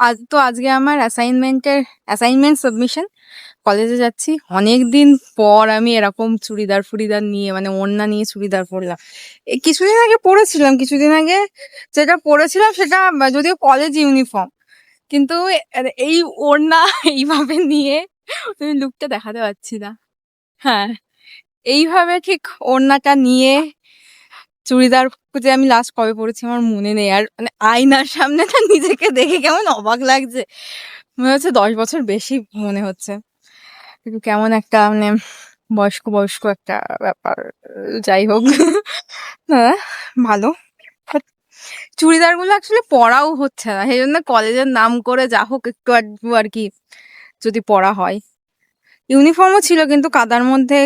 আজ তো আজকে আমার অ্যাসাইনমেন্টের অ্যাসাইনমেন্ট সাবমিশন কলেজে যাচ্ছি। অনেক দিন পর আমি এরকম চুড়িদার ফুড়িদার নিয়ে মানে ওড়না নিয়ে চুড়িদার পরলাম। কিছুদিন আগে পরেছিলাম, কিছুদিন আগে যেটা পরেছিলাম সেটা যদিও কলেজ ইউনিফর্ম কিন্তু এই ওড়না এইভাবে নিয়ে তুমি লুকটা দেখাতে পারছি না। হ্যাঁ এইভাবে ঠিক ওড়নাটা নিয়ে চুড়িদার যে আমি লাস্ট কবে পরেছি আমার মনে নেই। আর মানে আয়নার সামনে না নিজেকে দেখে কেমন অবাক লাগছে। মনে হচ্ছে দশ বছর বেশি মনে হচ্ছে। কেমন একটা মানে বয়স্ক বয়স্ক একটা ব্যাপার। যাই হোক। হ্যাঁ ভালো। চুড়িদারগুলো অ্যাকচুয়ালি পরাও হচ্ছে না। সেই জন্য কলেজের নাম করে যা হোক একটু আর কি যদি পড়া হয়। ইউনিফর্মও ছিল কিন্তু কাদার মধ্যে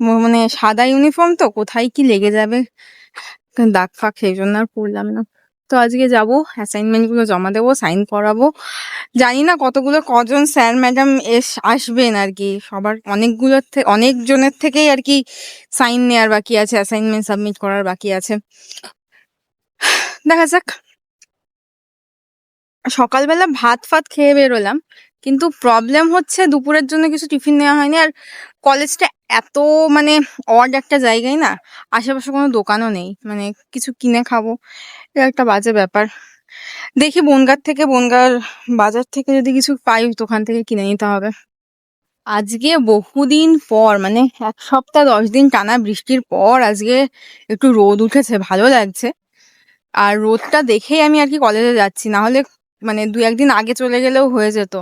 মানে সাদা ইউনিফর্ম তো, কোথায় কি লেগে যাবে? দাগ ফাগ সেই জন্য আর পড়লাম না। তো আজকে যাব অ্যাসাইনমেন্টগুলো জমা দেবো সাইন করাবো। জানি না কতগুলো, কজন স্যার ম্যাডাম এস, আসবেন আর কি। সবার অনেকগুলোর থেকে অনেকজনের থেকেই আর কি সাইন নেওয়ার বাকি আছে অ্যাসাইনমেন্ট সাবমিট করার বাকি আছে। দেখা যাক। সকালবেলা ভাত ফাত খেয়ে বেরোলাম, কিন্তু প্রবলেম হচ্ছে দুপুরের জন্য কিছু টিফিন নেওয়া হয়নি, আর কলেজটা এত মানে অড একটা জায়গায় না আশেপাশে কোনো দোকানও নেই। মানে কিছু কিনে খাব এটা একটা বাজে ব্যাপার। দেখি বনগার থেকে, বনগার বাজার থেকে যদি কিছু পাই দোকান থেকে কিনে নিতে হবে। আজকে বহুদিন পর মানে এক সপ্তাহ, দশ দিন টানা বৃষ্টির পর আজকে একটু রোদ উঠেছে, ভালো লাগছে। আর রোদটা দেখেই আমি আর কি কলেজে যাচ্ছি, না হলে মানে দু একদিন আগে চলে গেলেও হয়ে যেত।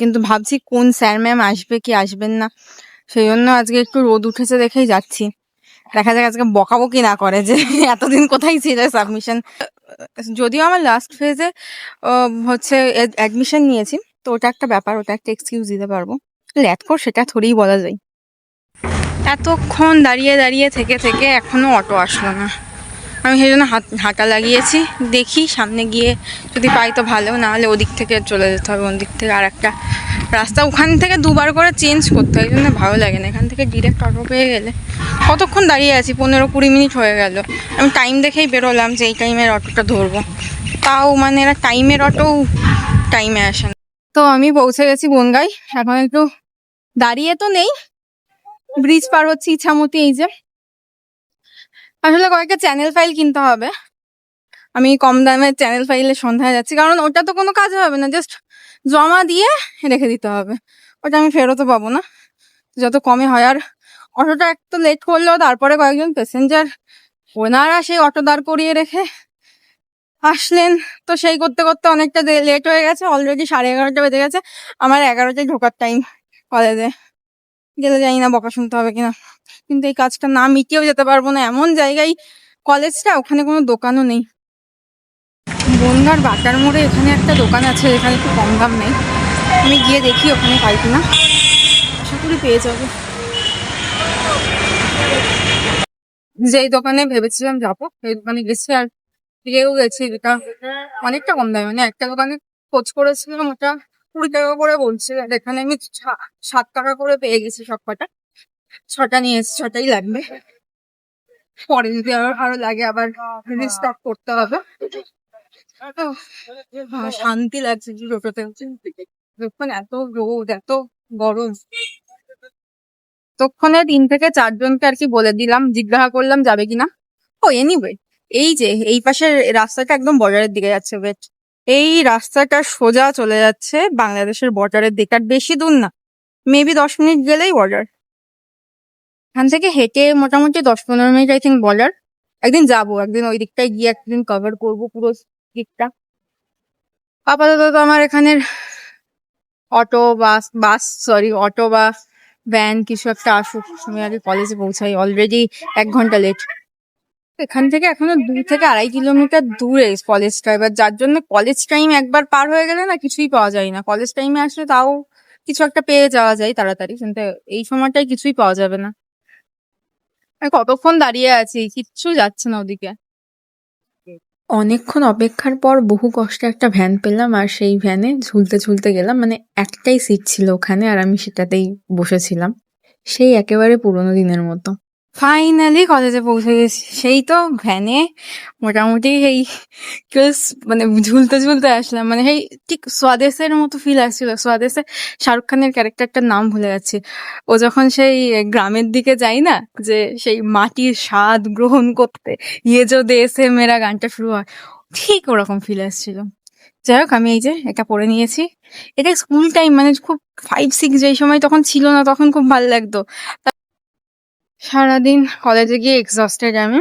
কিন্তু ভাবছি কোন স্যার ম্যাম আসবে, কি আসবেন না। সেই জন্য আজকে একটু রোদ উঠেছে দেখেই যাচ্ছি। দেখা যাক আজকে বকাবকি না করে যে এতদিন কোথায় ছিল সাবমিশন যদিও আমার লাস্ট ফেজে হচ্ছে অ্যাডমিশন নিয়েছি, তো ওটা একটা ব্যাপার, ওটা একটা এক্সকিউজ দিতে পারব। ল্যাট কর সেটা থোড়েই বলা যায়। এতক্ষণ দাঁড়িয়ে দাঁড়িয়ে থেকে থেকে এখনও অটো আসলো না। আমি সেই জন্য হাত, হাঁটা লাগিয়েছি, দেখি সামনে গিয়ে যদি পাই তো ভালো না হলে ওদিক থেকে চলে যেতে হবে, ওদিক থেকে আর একটা রাস্তা ওখান থেকে দুবার করে চেঞ্জ করতে হয় জন্য ভালো লাগে না। এখান থেকে ডিরেক্ট অটো পেয়ে গেলে। কতক্ষণ দাঁড়িয়ে আছি? পনেরো কুড়ি মিনিট হয়ে গেল। আমি টাইম দেখেই বেরোলাম যে এই টাইমের অটোটা ধরবো। তাও মানে এরা টাইমের অটো টাইমে আসে না। তো আমি পৌঁছে গেছি বনগাই। এখন একটু দাঁড়িয়ে তো নেই। ব্রিজ পার হচ্ছে ইছামতি এই যে। আসলে কয়েকটা চ্যানেল ফাইল কিনতে হবে। আমি কম দামের চ্যানেল ফাইলের সন্ধ্যায় যাচ্ছি। কারণ ওটা তো কোনো কাজ হবে না। জাস্ট জমা দিয়ে রেখে দিতে হবে। ওটা আমি ফেরতও পাবো না। যত কমে হয়, আর অটোটা একটু লেট করলেও তারপরে কয়েকজন প্যাসেঞ্জার ওনারা সেই অটো দাঁড় করিয়ে রেখে আসলেন। তো সেই করতে করতে অনেকটা লেট হয়ে গেছে। অলরেডি সাড়ে এগারোটা বেজে গেছে। আমার এগারোটায় ঢোকার টাইম কলেজে গেলে জানি না বকা শুনতে হবে কিনা। কিন্তু এই কাজটা না মিটিয়েও যেতে পারব না। এমন জায়গায় কলেজটা ওখানে কোনো দোকানও নেই। বনগার বাটার মোড়ে এখানে একটা দোকান আছে, এখানে একটু কম দাম নেই। আমি গিয়ে দেখি ওখানে পাই কিনা। আশা করি পেয়ে যাব। যেই দোকানে ভেবেছিলাম যাব, সেই দোকানে গেছি আর পেয়েও গেছি। যেটা অনেকটা কম দামে মানে একটা দোকানে খোঁজ করেছিলাম, ওটা কুড়ি টাকা করে বলছে। আর এখানে আমি সাত টাকা করে পেয়ে গেছি সব কটা। ছটা নিয়ে এসেছি, ছটাই লাগবে। পরে যদি আরও লাগে, আবার রিস্টক করতে হবে। শান্তি লাগছে টোটোতে যখন এত রোদ, এত গরম তক্ষণে তিন থেকে চারজনকে আর কি বলে দিলাম, জিজ্ঞাসা করলাম, যাবে কিনা ও এনিওয়ে এই যে, এই পাশের রাস্তাটা একদম বর্ডারের দিকে যাচ্ছে ওয়েট এই রাস্তাটা সোজা চলে যাচ্ছে বাংলাদেশের বর্ডারের দিকে, আর বেশি দূর না মেবি দশ মিনিট গেলেই বর্ডার এখান থেকে হেঁটে মোটামুটি দশ পনেরো মিনিট আই থিঙ্ক বর্ডার একদিন যাব, একদিন ওই দিকটায় গিয়ে একদিন কভার করব পুরো দিকটা আপাতত তো আমার এখানের auto, bus bus sorry auto বা ভ্যান কিছু একটা আসুক। আমি আগে কলেজে পৌঁছাই। অলরেডি এক ঘণ্টা লেট এখান থেকে এখনও দুই থেকে আড়াই কিলোমিটার দূরে কলেজটা এবার যার জন্য কলেজ টাইম একবার পার হয়ে গেলে না কিছুই পাওয়া যায় না। কলেজ টাইমে আসলে তাও কিছু একটা পেয়ে যাওয়া যায় তাড়াতাড়ি। কিন্তু এই সময়টায় কিছুই পাওয়া যাবে না। কতক্ষণ দাঁড়িয়ে আছি? কিচ্ছু যাচ্ছে না ওদিকে। অনেকক্ষণ অপেক্ষার পর বহু কষ্টে একটা ভ্যান পেলাম আর সেই ভ্যানে ঝুলতে ঝুলতে গেলাম। মানে একটাই সিট ছিল ওখানে আর আমি সেটাতেই বসেছিলাম। সেই একেবারে পুরোনো দিনের মতো। ফাইনালি কলেজে পৌঁছে গেছি। সেই তো ভ্যানে মোটামুটি এই কেস মানে ঝুলতে ঝুলতে আসলাম। মানে সেই ঠিক স্বদেশের মতো ফিল আসছিল। স্বদেশে শাহরুখ খানের ক্যারেক্টারটার নাম ভুলে যাচ্ছি। ও যখন সেই গ্রামের দিকে যাই না, যে সেই মাটির স্বাদ গ্রহণ করতে ইয়ে যো দেশে মেরা গানটা শুরু হয়, ঠিক ওরকম ফিল আসছিল। যাই হোক, আমি এই যে এটা পড়ে নিয়েছি। এটা স্কুল টাইম মানে খুব ফাইভ সিক্স যেই সময় তখন ছিল না, তখন খুব ভালো লাগতো। সারাদিন কলেজে গিয়ে এক্সস্টেড আমি।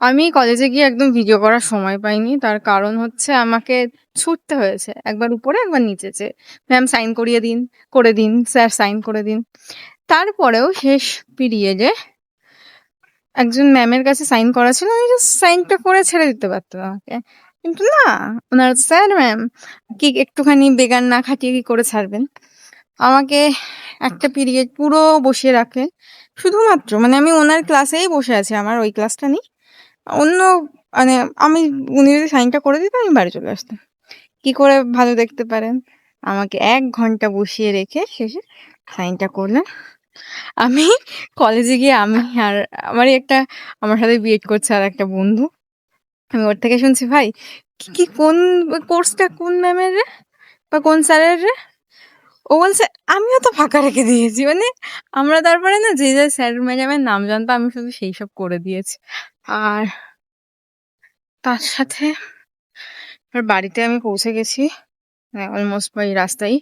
আমি কলেজে গিয়ে একদম ভিডিও করার সময় পাইনি। তার কারণ হচ্ছে আমাকে ছুটতে হয়েছে। একবার উপরে, একবার নিচে নিচেছে ম্যাম সাইন করিয়ে দিন, করে দিন স্যার সাইন করে দিন। তারপরেও শেষ পিরিয়ডে একজন ম্যামের কাছে সাইন করা ছিল। আমি সাইনটা করে ছেড়ে দিতে পারতাম আমাকে। কিন্তু না, ওনারা স্যার ম্যাম কি একটুখানি বেগান না খাটিয়ে কি করে ছাড়বেন? আমাকে একটা পিরিয়ড পুরো বসিয়ে রাখে। শুধুমাত্র মানে আমি ওনার ক্লাসেই বসে আছি, আমার ওই ক্লাসটা নেই। অন্য মানে আমি, উনি যদি সাইনটা করে দিতেন আমি বাড়ি চলে আসতাম। কি করে ভালো দেখতে পারেন? আমাকে এক ঘণ্টা বসিয়ে রেখে শেষে সাইনটা করলেন। আমি কলেজে গিয়ে আমি আর আমারই একটা, আমার সাথে বিএড করছে আর একটা বন্ধু। আমি ওর থেকে শুনছি, ভাই, কি কি কোন কোর্সটা কোন ম্যামের রে? বা কোন স্যারের রে? ও বলছে, আমিও তো ফাঁকা রেখে দিয়েছি। মানে আমরা তারপরে না যে যে স্যার ম্যাডামের নাম জানতো, আমি শুধু সেই সব করে দিয়েছি। আর তার সাথে বাড়িতে আমি পৌঁছে গেছি অলমোস্ট বাই রাস্তায়।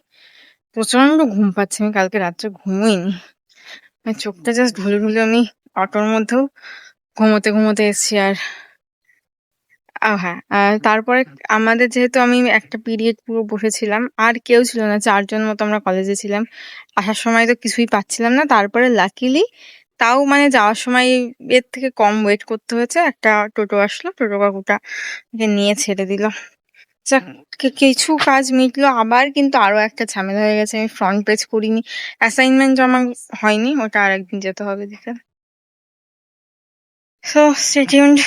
প্রচণ্ড ঘুম পাচ্ছে, আমি কালকে রাত্রে ঘুমোইনি। মানে চোখটা জাস্ট ঢুলে ঢুলে আমি অটোর মধ্যেও ঘুমোতে ঘুমোতে এসেছি আর হ্যাঁ তারপরে আমাদের যেহেতু আমি একটা পিরিয়ড পুরো বসেছিলাম, আর কেউ ছিল না, চারজন মতো আমরা কলেজে ছিলাম। আসার সময় তো কিছুই পাচ্ছিলাম না, তারপরে লাকিলি তাও মানে যাওয়ার সময় এর থেকে কম ওয়েট করতে হয়েছে, একটা টোটো আসলো, টোটো কাকুটা নিয়ে ছেড়ে দিল। কিছু কাজ মিটলো, আবার কিন্তু আরও একটা ঝামেলা হয়ে গেছে, আমি ফ্রন্ট পেজ করিনি অ্যাসাইনমেন্ট জমা হয়নি, ওটা আরেকদিন যেতে হবে দিতে সো স্টেটিউন্ড